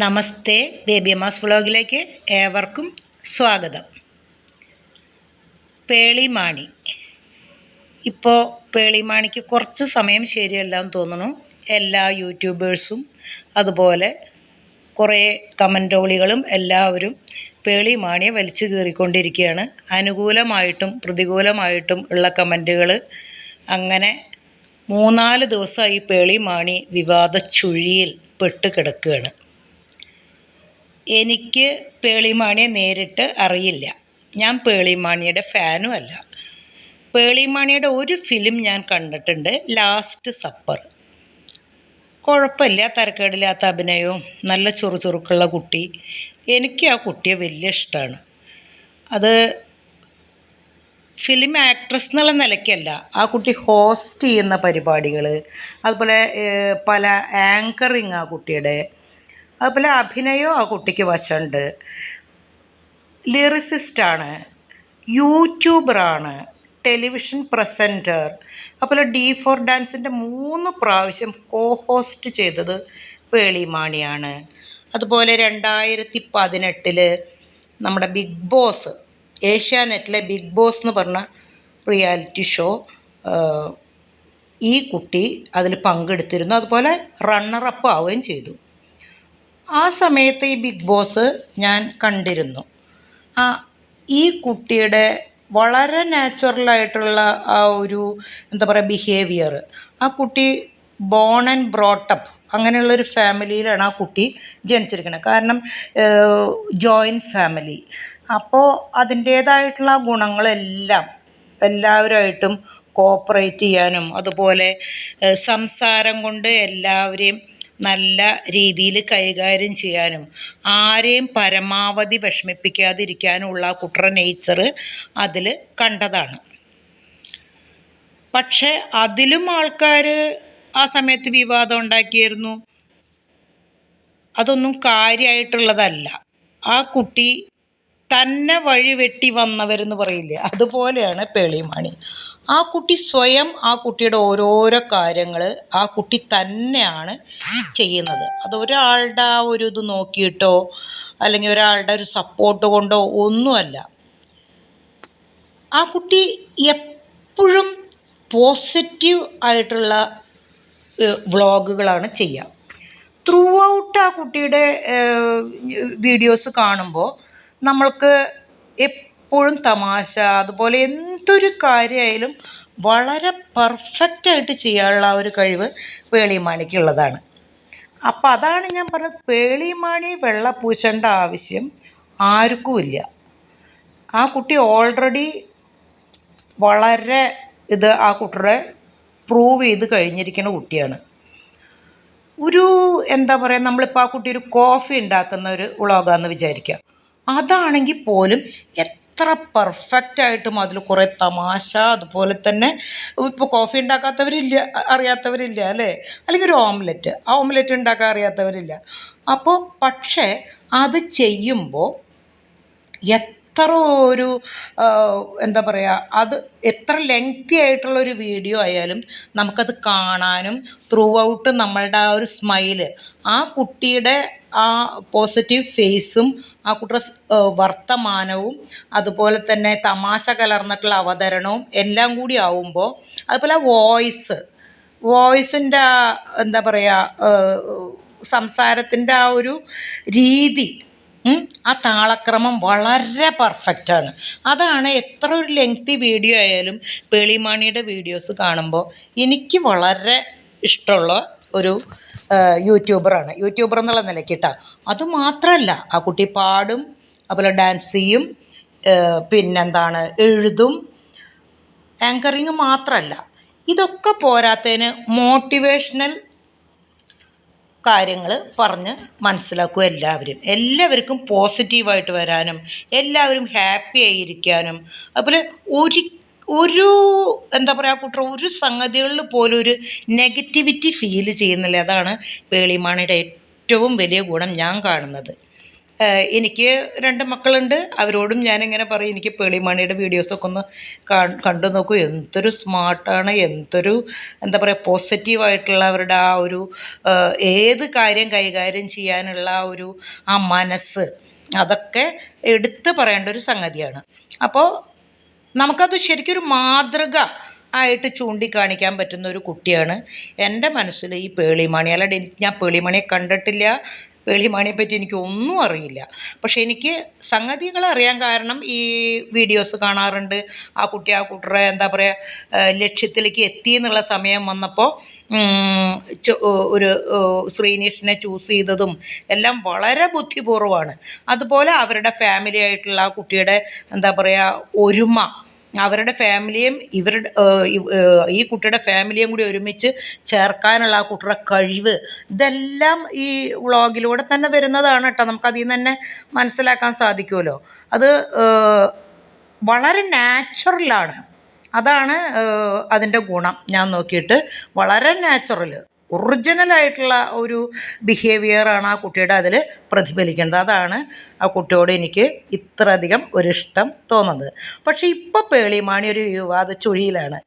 നമസ്തേ baby Amma's വ്ളോഗിലേക്ക് ഏവർക്കും സ്വാഗതം. പേളിമാണി. ഇപ്പോൾ പേളിമാണിക്ക് കുറച്ച് സമയം ശരിയല്ല എന്ന് തോന്നുന്നു. എല്ലാ യൂട്യൂബേഴ്സും അതുപോലെ കുറേ കമന്റോളികളും എല്ലാവരും പേളിമാണിയെ വലിച്ചു കീറിക്കൊണ്ടിരിക്കുകയാണ്. അനുകൂലമായിട്ടും പ്രതികൂലമായിട്ടും ഉള്ള കമന്റുകൾ അങ്ങനെ മൂന്നാൽ ദിവസമായി പേളിമാണി വിവാദ ചുഴിയിൽ പെട്ട് കിടക്കുകയാണ്. എനിക്ക് പേളിമാണിയെ നേരിട്ട് അറിയില്ല. ഞാൻ പേളിമാണിയുടെ ഫാനും അല്ല. പേളിമാണിയുടെ ഒരു ഫിലിം ഞാൻ കണ്ടിട്ടുണ്ട് ലാസ്റ്റ് സപ്പർ കുഴപ്പമില്ല തരക്കേടില്ലാത്ത അഭിനയവും നല്ല ചുറുചുറുക്കുള്ള കുട്ടി. എനിക്ക് ആ കുട്ടിയെ വലിയ ഇഷ്ടമാണ്. അത് ഫിലിം ആക്ട്രസ് എന്നുള്ള നിലയ്ക്കല്ല ആ കുട്ടി ഹോസ്റ്റ് ചെയ്യുന്ന പരിപാടികൾ അതുപോലെ പല ആങ്കറിങ് ആ കുട്ടിയുടെ അതുപോലെ അഭിനയവും ആ കുട്ടിക്ക് വശമുണ്ട്. ലിറിസിസ്റ്റാണ്. യൂട്യൂബറാണ്. Television presenter. അതുപോലെ ഡി ഫോർ ഡാൻസിന്റെ മൂന്ന് പ്രാവശ്യം കോ ഹോസ്റ്റ് ചെയ്തത് വേളിമാണിയാണ്. അതുപോലെ രണ്ടായിരത്തി പതിനെട്ടിൽ നമ്മുടെ ബിഗ് ബോസ് ഏഷ്യാനെറ്റിലെ ബിഗ് ബോസ് എന്ന് പറഞ്ഞ റിയാലിറ്റി ഷോ ഈ കുട്ടി അതിൽ പങ്കെടുത്തിരുന്നു. അതുപോലെ റണ്ണറപ്പ് ആവുകയും ചെയ്തു. ആ സമയത്ത് ഈ ബിഗ് ബോസ് ഞാൻ കണ്ടിരുന്നു. ആ ഈ കുട്ടിയുടെ വളരെ നാച്ചുറലായിട്ടുള്ള ആ ഒരു എന്താ പറയുക ബിഹേവിയർ ആ കുട്ടി ബോൺ ആൻഡ് ബ്രോട്ടപ്പ് അങ്ങനെയുള്ളൊരു ഫാമിലിയിലാണ് ആ കുട്ടി ജനിച്ചിരിക്കുന്നത്. കാരണം ജോയിന്റ് ഫാമിലി അപ്പോൾ അതിന്റേതായിട്ടുള്ള ഗുണങ്ങളെല്ലാം എല്ലാവരുമായിട്ടും കോപ്പറേറ്റ് ചെയ്യാനും അതുപോലെ സംസാരം കൊണ്ട് എല്ലാവരെയും നല്ല രീതിയിൽ കൈകാര്യം ചെയ്യാനും ആരെയും പരമാവധി വിഷമിപ്പിക്കാതിരിക്കാനുമുള്ള ആ കുട്ടറ നേച്ചർ അതിൽ കണ്ടതാണ്. പക്ഷേ അതിലും ആൾക്കാർ ആ സമയത്ത് വിവാദം ഉണ്ടാക്കിയിരുന്നു. അതൊന്നും കാര്യമായിട്ടുള്ളതല്ല ആ കുട്ടി തന്നെ വഴി വെട്ടി വന്നവരെന്ന് പറയില്ലേ? അതുപോലെയാണ് പേളിമാണി. ആ കുട്ടി സ്വയം ആ കുട്ടിയുടെ ഓരോരോ കാര്യങ്ങൾ ആ കുട്ടി തന്നെയാണ് ചെയ്യുന്നത്. അത് ഒരാളുടെ ആ ഒരു ഇത് നോക്കിയിട്ടോ അല്ലെങ്കിൽ ഒരാളുടെ ഒരു സപ്പോർട്ട് കൊണ്ടോ ഒന്നുമല്ല. ആ കുട്ടി എപ്പോഴും പോസിറ്റീവ് ആയിട്ടുള്ള വ്ളോഗുകളാണ് ചെയ്യുക. ത്രൂ ഔട്ട് ആ കുട്ടിയുടെ വീഡിയോസ് കാണുമ്പോൾ നമ്മൾക്ക് എപ്പോഴും തമാശ അതുപോലെ എന്തൊരു കാര്യമായാലും വളരെ പെർഫെക്റ്റായിട്ട് ചെയ്യാനുള്ള ആ ഒരു കഴിവ് പേളിമാണിക്കുള്ളതാണ് അപ്പം അതാണ് ഞാൻ പറഞ്ഞത് പേളിമാണി വെള്ള പൂശേണ്ട ആവശ്യം ആർക്കുമില്ല. ആ കുട്ടി ഓൾറെഡി വളരെ ഇത് ആ കുട്ടിയുടെ പ്രൂവ് ചെയ്ത് കഴിഞ്ഞിരിക്കുന്ന കുട്ടിയാണ്. ഒരു എന്താ പറയുക നമ്മളിപ്പോൾ ആ കുട്ടി ഒരു കോഫി ഉണ്ടാക്കുന്ന ഒരു വ്ളോഗാന്ന് വിചാരിക്കുക അതാണെങ്കിൽ പോലും എത്ര പെർഫെക്റ്റായിട്ടും അതിൽ കുറേ തമാശ അതുപോലെ തന്നെ ഇപ്പോൾ കോഫി ഉണ്ടാക്കാത്തവരില്ല അറിയാത്തവരില്ല അല്ലേ? അല്ലെങ്കിൽ ഒരു ഓംലെറ്റ് ആ ഓംലെറ്റ് ഉണ്ടാക്കാൻ അറിയാത്തവരില്ല. അപ്പോൾ പക്ഷേ അത് ചെയ്യുമ്പോൾ എത്ര ഒരു എന്താ പറയുക അത് എത്ര ലെങ്തി ആയിട്ടുള്ള ഒരു വീഡിയോ ആയാലും നമുക്കത് കാണാനും ത്രൂ ഔട്ട് നമ്മളുടെ ആ ഒരു സ്മൈൽ ആ കുട്ടിയുടെ ആ പോസിറ്റീവ് ഫേസും ആ കുട്ടിയുടെ വർത്തമാനവും അതുപോലെ തന്നെ തമാശ കലർന്നിട്ടുള്ള അവതരണവും എല്ലാം കൂടി ആവുമ്പോൾ അതുപോലെ വോയിസ് വോയിസിന്റെ എന്താ പറയുക സംസാരത്തിന്റെ ആ ഒരു രീതി ആ താളക്രമം വളരെ പെർഫെക്റ്റാണ് അതാണ് എത്ര ഒരു ലെങ്തി വീഡിയോ ആയാലും പേളിമാണിയുടെ വീഡിയോസ് കാണുമ്പോൾ എനിക്ക് വളരെ ഇഷ്ടമുള്ള ഒരു യൂട്യൂബറാണ് യൂട്യൂബർ എന്നുള്ള നിലയ്ക്ക് കേട്ടോ അതുമാത്രമല്ല ആ കുട്ടി പാടും അതുപോലെ ഡാൻസ് ചെയ്യും പിന്നെന്താണ് എഴുതും ആങ്കറിങ് മാത്രമല്ല ഇതൊക്കെ പോരാത്തതിന് മോട്ടിവേഷണൽ കാര്യങ്ങൾ പറഞ്ഞ് മനസ്സിലാക്കും എല്ലാവരും. എല്ലാവർക്കും പോസിറ്റീവായിട്ട് വരാനും എല്ലാവരും ഹാപ്പി ആയിരിക്കാനും. അതുപോലെ ഒരു ഒരു എന്താ പറയുക കൂട്ടർ ഒരു സംഗതികളിൽ പോലും ഒരു നെഗറ്റിവിറ്റി ഫീൽ ചെയ്യുന്നില്ല. അതാണ് പേളിമാണിയുടെ ഏറ്റവും വലിയ ഗുണം ഞാൻ കാണുന്നത്. എനിക്ക് രണ്ട് മക്കളുണ്ട്. അവരോടും ഞാനിങ്ങനെ പറയും എനിക്ക് പേളിമാണിയുടെ വീഡിയോസൊക്കെ ഒന്ന് കണ്ടു നോക്കൂ. എന്തൊരു സ്മാർട്ടാണ് എന്തൊരു എന്താ പറയുക പോസിറ്റീവായിട്ടുള്ള അവരുടെ ആ ഒരു ഏത് കാര്യം കൈകാര്യം ചെയ്യാനുള്ള ആ ഒരു ആ മനസ്സ് അതൊക്കെ എടുത്ത് പറയേണ്ട ഒരു സംഗതിയാണ്. അപ്പോൾ നമുക്കത് ശരിക്കും ഒരു മാതൃക ആയിട്ട് ചൂണ്ടിക്കാണിക്കാൻ പറ്റുന്ന ഒരു കുട്ടിയാണ് എന്റെ മനസ്സിൽ ഈ പേളിമണി. അല്ലാണ്ട് എനിക്ക് ഞാൻ പേളിമണിയെ കണ്ടിട്ടില്ല. പേളിമണിയെ പറ്റി എനിക്ക് ഒന്നും അറിയില്ല. പക്ഷെ എനിക്ക് സംഗതികൾ അറിയാൻ കാരണം ഈ വീഡിയോസ് കാണാറുണ്ട്. ആ കുട്ടി ആ കുട്ടിയുടെ എന്താ പറയുക ലക്ഷ്യത്തിലേക്ക് എത്തി എന്നുള്ള സമയം വന്നപ്പോൾ ഒരു ശ്രീനീഷിനെ ചൂസ് ചെയ്തതും എല്ലാം വളരെ ബുദ്ധിപൂർവമാണ്. അതുപോലെ അവരുടെ ഫാമിലി ആയിട്ടുള്ള ആ കുട്ടിയുടെ എന്താ പറയുക ഒരുമ അവരുടെ ഫാമിലിയും ഇവരുടെ ഈ കുട്ടിയുടെ ഫാമിലിയും കൂടി ഒരുമിച്ച് ചേർക്കാനുള്ള ആ കുട്ടിയുടെ കഴിവ് ഇതെല്ലാം ഈ വ്ളോഗിലൂടെ തന്നെ വരുന്നതാണ് കേട്ടോ. നമുക്ക് അതിൽ നിന്ന് തന്നെ മനസ്സിലാക്കാൻ സാധിക്കുമല്ലോ. അത് വളരെ നാച്ചുറലാണ് അതാണ് അതിന്റെ ഗുണം. ഞാൻ നോക്കിയിട്ട് വളരെ നാച്ചുറൽ ഒറിജിനലായിട്ടുള്ള ഒരു ബിഹേവിയറാണ് ആ കുട്ടിയുടെ അതിൽ പ്രതിഫലിക്കുന്നത് അതാണ് ആ കുട്ടിയോട് എനിക്ക് ഇത്രയധികം ഒരിഷ്ടം തോന്നുന്നത്. പക്ഷേ ഇപ്പോൾ പേളിമാണി ഒരു വിവാദ ചുഴിയിലാണ്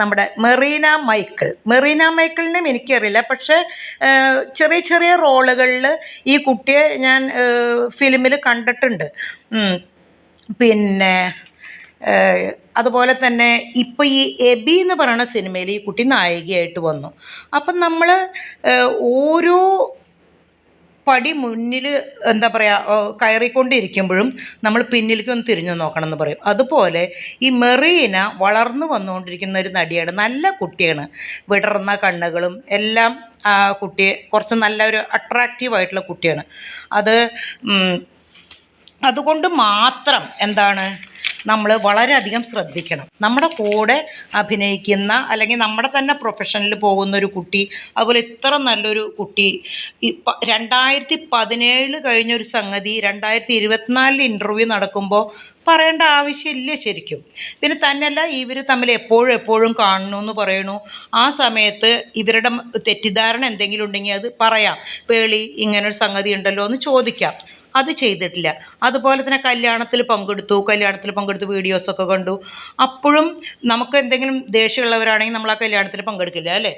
നമ്മുടെ മെറീന മൈക്കിൾ. മെറീന മൈക്കിളിനെയും എനിക്കറിയില്ല. പക്ഷേ ചെറിയ ചെറിയ റോളുകളിൽ ഈ കുട്ടിയെ ഞാൻ ഫിലിമിൽ കണ്ടിട്ടുണ്ട്. പിന്നെ അതുപോലെ തന്നെ ഇപ്പോൾ ഈ എബി എന്ന് പറയുന്ന സിനിമയിൽ ഈ കുട്ടി നായികയായിട്ട് വന്നു. അപ്പം നമ്മൾ ഓരോ പടി മുന്നിൽ എന്താ പറയുക കയറിക്കൊണ്ടിരിക്കുമ്പോഴും നമ്മൾ പിന്നിലേക്ക് ഒന്ന് തിരിഞ്ഞു നോക്കണം എന്ന് പറയും. അതുപോലെ ഈ മെറീന വളർന്നു വന്നുകൊണ്ടിരിക്കുന്ന ഒരു നടിയാണ് നല്ല കുട്ടിയാണ്. വിടർന്ന കണ്ണുകളും എല്ലാം ആ കുട്ടിയെ കുറച്ച് നല്ല ഒരു അട്രാക്റ്റീവ് ആയിട്ടുള്ള കുട്ടിയാണ്. അത് അതുകൊണ്ട് മാത്രം എന്താണ്? നമ്മൾ വളരെയധികം ശ്രദ്ധിക്കണം. നമ്മുടെ കൂടെ അഭിനയിക്കുന്ന അല്ലെങ്കിൽ നമ്മുടെ തന്നെ പ്രൊഫഷനിൽ പോകുന്ന ഒരു കുട്ടി അതുപോലെ ഇത്ര നല്ലൊരു കുട്ടി രണ്ടായിരത്തി പതിനേഴിൽ കഴിഞ്ഞൊരു സംഗതി രണ്ടായിരത്തി ഇരുപത്തിനാലിൽ ഇന്റർവ്യൂ നടക്കുമ്പോൾ പറയേണ്ട ആവശ്യമില്ല ശരിക്കും. പിന്നെ തന്നെയല്ല ഇവർ തമ്മിൽ എപ്പോഴും എപ്പോഴും കാണണു എന്ന് പറയണു. ആ സമയത്ത് ഇവരുടെ തെറ്റിദ്ധാരണ എന്തെങ്കിലും ഉണ്ടെങ്കിൽ അത് പറയാം. പേളി ഇങ്ങനൊരു സംഗതി ഉണ്ടല്ലോ എന്ന് ചോദിക്കാം. അത് ചെയ്തിട്ടില്ല. അതുപോലെ തന്നെ കല്യാണത്തിൽ പങ്കെടുത്തു കല്യാണത്തിൽ പങ്കെടുത്ത് വീഡിയോസൊക്കെ കണ്ടു. അപ്പോഴും നമുക്ക് എന്തെങ്കിലും ദേഷ്യമുള്ളവരാണെങ്കിൽ നമ്മൾ ആ കല്യാണത്തിൽ പങ്കെടുക്കില്ല അല്ലേ?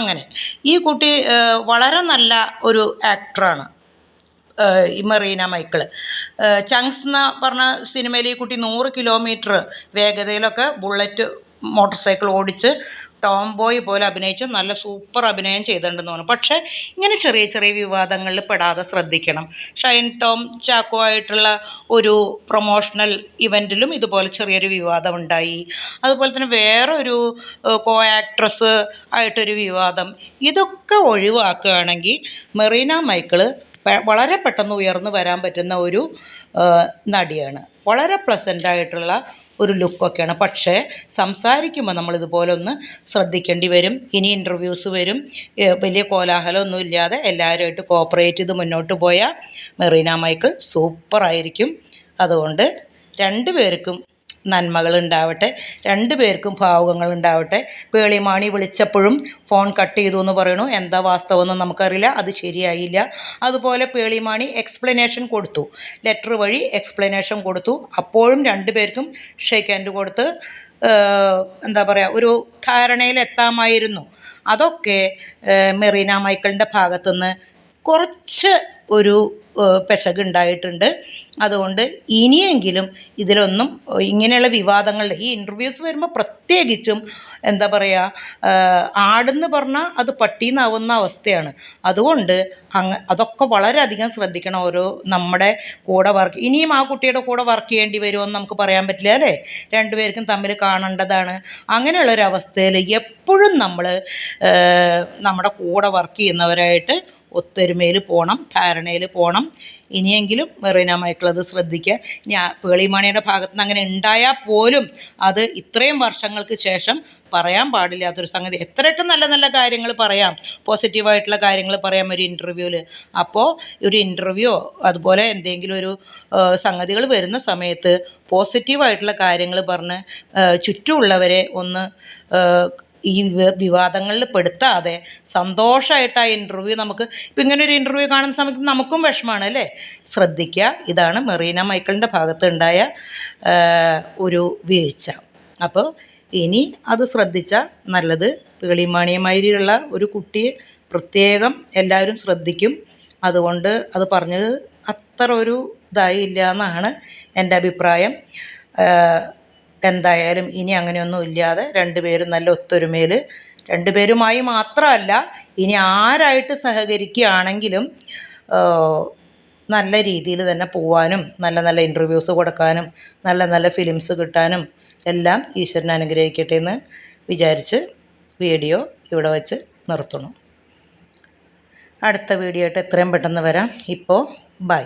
അങ്ങനെ. ഈ കുട്ടി വളരെ നല്ല ഒരു ആക്ടറാണ് ഈ മെറീന മൈക്കിൾ ചങ്സ് എന്ന് പറഞ്ഞ സിനിമയിൽ ഈ കുട്ടി നൂറ് കിലോമീറ്റർ വേഗതയിലൊക്കെ ബുള്ളറ്റ് മോട്ടോർ സൈക്കിൾ ഓടിച്ച് ടോം ബോയ് പോലെ അഭിനയിച്ചു. നല്ല സൂപ്പർ അഭിനയം ചെയ്തിട്ടുണ്ടെന്ന് തോന്നുന്നു. പക്ഷേ ഇങ്ങനെ ചെറിയ ചെറിയ വിവാദങ്ങളിൽ പെടാതെ ശ്രദ്ധിക്കണം. ഷൈൻ ടോം ചാക്കോ ആയിട്ടുള്ള ഒരു പ്രൊമോഷണൽ ഇവന്റിലും ഇതുപോലെ ചെറിയൊരു വിവാദം ഉണ്ടായി. അതുപോലെ തന്നെ വേറൊരു കോ ആക്ട്രസ് ആയിട്ടൊരു വിവാദം. ഇതൊക്കെ ഒഴിവാക്കുകയാണെങ്കിൽ മെറീന മൈക്കിൾ വളരെ പെട്ടെന്ന് ഉയർന്നു വരാൻ പറ്റുന്ന ഒരു നടിയാണ്. വളരെ പ്ലസന്റ് ആയിട്ടുള്ള ഒരു ലുക്കൊക്കെയാണ്. പക്ഷേ സംസാരിക്കുമ്പോൾ നമ്മളിതുപോലെ ഒന്ന് ശ്രദ്ധിക്കേണ്ടി വരും. ഇനി ഇന്റർവ്യൂസ് വരും. വലിയ കോലാഹലമൊന്നും ഇല്ലാതെ എല്ലാവരുമായിട്ട് കോപ്പറേറ്റ് ചെയ്ത് മുന്നോട്ട് പോയാൽ മെറീന മൈക്കിൾ സൂപ്പറായിരിക്കും. അതുകൊണ്ട് രണ്ട് പേർക്കും നന്മകൾ ഉണ്ടാവട്ടെ. രണ്ടു പേർക്കും ഭാവുകങ്ങൾ ഉണ്ടാവട്ടെ. പേളിമാണി വിളിച്ചപ്പോഴും ഫോൺ കട്ട് ചെയ്തു എന്ന് പറയണു എന്താ വാസ്തവമെന്ന് നമുക്കറിയില്ല. അത് ശരിയായില്ല. അതുപോലെ പേളിമാണി എക്സ്പ്ലനേഷൻ കൊടുത്തു. ലെറ്റർ വഴി എക്സ്പ്ലനേഷൻ കൊടുത്തു. അപ്പോഴും രണ്ടു പേർക്കും ഷേക്ക് ഹാൻഡ് കൊടുത്ത് എന്താ പറയുക ഒരു ധാരണയിലെത്താമായിരുന്നു അതൊക്കെ മെറീന മൈക്കിളിന്റെ ഭാഗത്തുനിന്ന് കുറച്ച് ഒരു പെശകുണ്ടായിട്ടുണ്ട്. അതുകൊണ്ട് ഇനിയെങ്കിലും ഇതിലൊന്നും ഇങ്ങനെയുള്ള വിവാദങ്ങളിൽ ഈ ഇന്റർവ്യൂസ് വരുമ്പോൾ പ്രത്യേകിച്ചും എന്താ പറയുക ആടെന്ന് പറഞ്ഞാൽ അത് പട്ടീന്നാവുന്ന അവസ്ഥയാണ്. അതുകൊണ്ട് അങ്ങ് അതൊക്കെ വളരെയധികം ശ്രദ്ധിക്കണം ഓരോ നമ്മുടെ കൂടെ വർക്ക് ഇനിയും ആ കുട്ടിയുടെ കൂടെ വർക്ക് ചെയ്യേണ്ടി വരുമെന്ന് നമുക്ക് പറയാൻ പറ്റില്ല അല്ലേ? രണ്ടുപേർക്കും തമ്മിൽ കാണേണ്ടതാണ്. അങ്ങനെയുള്ളൊരവസ്ഥയിൽ എപ്പോഴും നമ്മൾ നമ്മുടെ കൂടെ വർക്ക് ചെയ്യുന്നവരായിട്ട് ഒത്തൊരുമയിൽ പോകണം ധാരണയിൽ പോകണം ഇനിയെങ്കിലും മെറീന മൈക്കിൾ അത് ശ്രദ്ധിക്കുക ഞാൻ പേളിമാണിയുടെ ഭാഗത്ത് നിന്ന് അങ്ങനെ ഉണ്ടായാൽ പോലും അത് ഇത്രയും വർഷങ്ങൾക്ക് ശേഷം പറയാൻ പാടില്ലാത്തൊരു സംഗതി. എത്രയൊക്കെ നല്ല നല്ല കാര്യങ്ങൾ പറയാം. പോസിറ്റീവായിട്ടുള്ള കാര്യങ്ങൾ പറയാം ഒരു ഇന്റർവ്യൂവിൽ. അപ്പോൾ ഒരു ഇന്റർവ്യൂ അതുപോലെ എന്തെങ്കിലും ഒരു സംഗതികൾ വരുന്ന സമയത്ത് പോസിറ്റീവായിട്ടുള്ള കാര്യങ്ങൾ പറഞ്ഞ് ചുറ്റുമുള്ളവരെ ഒന്ന് ഈ വിവാദങ്ങളിൽ പെടുത്താതെ സന്തോഷമായിട്ട് ആ ഇന്റർവ്യൂ നമുക്ക് ഇപ്പം ഇങ്ങനെ ഒരു ഇന്റർവ്യൂ കാണുന്ന സമയത്ത് നമുക്കും വിഷമമാണ് അല്ലേ? ശ്രദ്ധിക്കുക ഇതാണ് മെറീന മൈക്കിളിന്റെ ഭാഗത്തുണ്ടായ ഒരു വീഴ്ച. അപ്പോൾ ഇനി അത് ശ്രദ്ധിച്ചാൽ നല്ലത്. പേളിമാണിയമാരിയുള്ള ഒരു കുട്ടിയെ പ്രത്യേകം എല്ലാവരും ശ്രദ്ധിക്കും. അതുകൊണ്ട് അത് പറഞ്ഞത് അത്ര ഒരു ഇതായില്ല എന്നാണ് എന്റെ അഭിപ്രായം. എന്തായാലും ഇനി അങ്ങനെയൊന്നും ഇല്ലാതെ രണ്ടുപേരും നല്ല ഒത്തൊരുമയിൽ രണ്ടുപേരുമായി മാത്രമല്ല ഇനി ആരായിട്ട് സഹകരിക്കുകയാണെങ്കിലും നല്ല രീതിയിൽ തന്നെ പോവാനും നല്ല നല്ല ഇന്റർവ്യൂസ് കൊടുക്കാനും നല്ല നല്ല ഫിലിംസ് കിട്ടാനും എല്ലാം ഈശ്വരനെ അനുഗ്രഹിക്കട്ടെ എന്ന് വിചാരിച്ച് വീഡിയോ ഇവിടെ വെച്ച് നിർത്തണം അടുത്ത വീഡിയോ ആയിട്ട് എത്രയും പെട്ടെന്ന് വരാം. ഇപ്പോൾ ബൈ